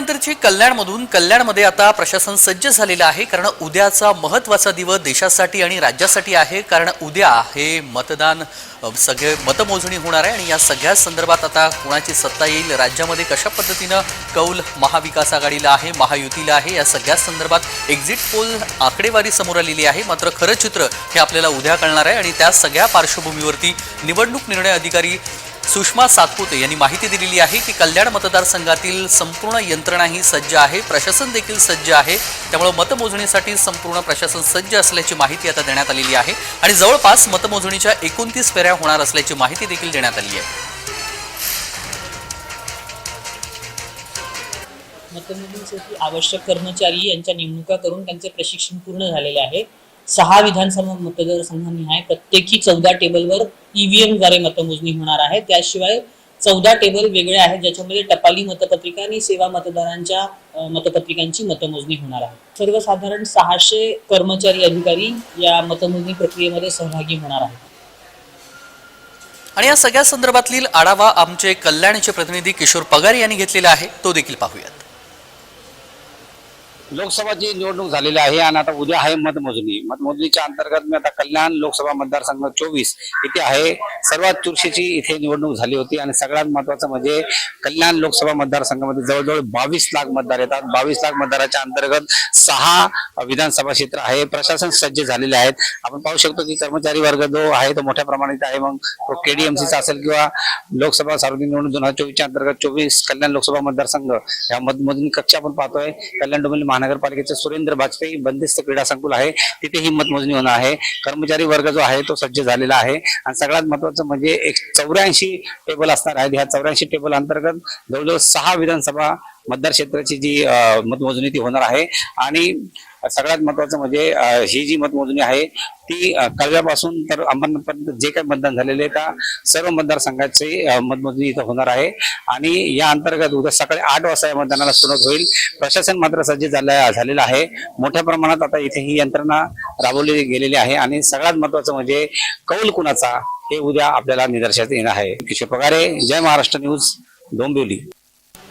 त्यानंतरची कल्याणमधून कल्याणमध्ये आता प्रशासन सज्ज झालेलं आहे कारण उद्याचा महत्त्वाचा दिवस देशासाठी आणि राज्यासाठी आहे कारण उद्या हे मतदान सगळे मतमोजणी होणार आहे आणि या सगळ्या संदर्भात आता कोणाची सत्ता येईल राज्यामध्ये कशा पद्धतीनं कौल महाविकास आघाडीला आहे महायुतीला आहे या सगळ्या संदर्भात एक्झिट पोल आकडेवारी समोर आलेली आहे. मात्र खरं चित्र हे आपल्याला उद्या कळणार आहे आणि त्या सगळ्या पार्श्वभूमीवरती निवडणूक निर्णय अधिकारी सुषमा सातपुते यांनी माहिती दिलेली आहे की कल्याण मतदारसंघातील संपूर्ण यंत्रणा ही सज्ज आहे प्रशासन देखील सज्ज आहे. त्यामुळे मतमोजणीसाठी संपूर्ण प्रशासन सज्ज असल्याची माहिती आता देण्यात आलेली आहे आणि जवळपास मतमोजणीच्या एकोणतीस फेऱ्या होणार असल्याची माहिती देखील देण्यात आली आहे. मतमोजणीसाठी आवश्यक कर्मचारी यांच्या नेमणुका करून त्यांचे प्रशिक्षण पूर्ण झालेले आहे. सहा विधानसभा मतदारसंघांनी प्रत्येकी चौदा टेबलवर ईव्हीएमद्वारे मतमोजणी होणार आहे. त्याशिवाय चौदा टेबल वेगळे आहेत ज्याच्यामध्ये टपाली मतपत्रिका आणि सेवा मतदारांच्या मतपत्रिकांची मतमोजणी होणार आहे. सर्वसाधारण सहाशे कर्मचारी अधिकारी या मतमोजणी प्रक्रियेमध्ये सहभागी होणार आहेत. आणि या सगळ्या संदर्भातील आढावा आमचे कल्याणचे प्रतिनिधी किशोर पगार यांनी घेतलेला आहे. तो देखील पाहूयात. लोकसभाची निवडणूक झालेली आहे आणि आता उद्या आहे मतमोजणी. मतमोजणीच्या अंतर्गत मी आता कल्याण लोकसभा मतदारसंघ चोवीस इथे आहे. सर्वात चुरशीची इथे निवडणूक झाली होती आणि सगळ्यात महत्वाचं म्हणजे कल्याण लोकसभा मतदारसंघामध्ये जवळजवळ बावीस लाख मतदार येतात. बावीस लाख मतदाराच्या अंतर्गत सहा विधानसभा क्षेत्र आहे. प्रशासन सज्ज झालेले आहेत. आपण पाहू शकतो की कर्मचारी वर्ग जो आहे तो मोठ्या प्रमाणात आहे. मग तो केडीएमसीचा असेल किंवा लोकसभा सार्वजनिक निवडणूक दोन हजार चोवीसच्या अंतर्गत चोवीस कल्याण लोकसभा मतदारसंघ या मतमोजणी कक्ष आपण पाहतोय. कल्याण डोंबिवली महानगरपालिकेचे सुरेंद्र वाजपेयी बंदिस्त क्रीडा संकुल आहे. तिथे ही मतमोजणी होणार आहे. कर्मचारी वर्ग जो आहे तो सज्ज झालेला आहे. आणि सगळ्यात महत्वाचं म्हणजे एक चौऱ्याऐंशी टेबल असणार आहेत. ह्या चौऱ्याऐंशी टेबल अंतर्गत जवळजवळ सहा विधानसभा मतदार क्षेत्राची जी मतमोजणी ती होणार आहे. आणि सगळ्यात महत्वाचं म्हणजे ही जी मतमोजणी आहे ती कळव्यापासून तर अंबरनाथपर्यंत जे काही मतदान झालेले आहे त्या सर्व मतदारसंघाची मतमोजणी इथं होणार आहे. आणि या अंतर्गत उद्या सकाळी आठ वाजता या मतदानाला सुरुवात होईल. प्रशासन मात्र सज्ज झालं झालेलं आहे. मोठ्या प्रमाणात आता इथे ही यंत्रणा राबवली गेलेली आहे. आणि सगळ्यात महत्वाचं म्हणजे कौल कुणाचा हे उद्या आपल्याला निदर्शनात येणार आहे. किशोर पगारे जय महाराष्ट्र न्यूज डोंबिवली.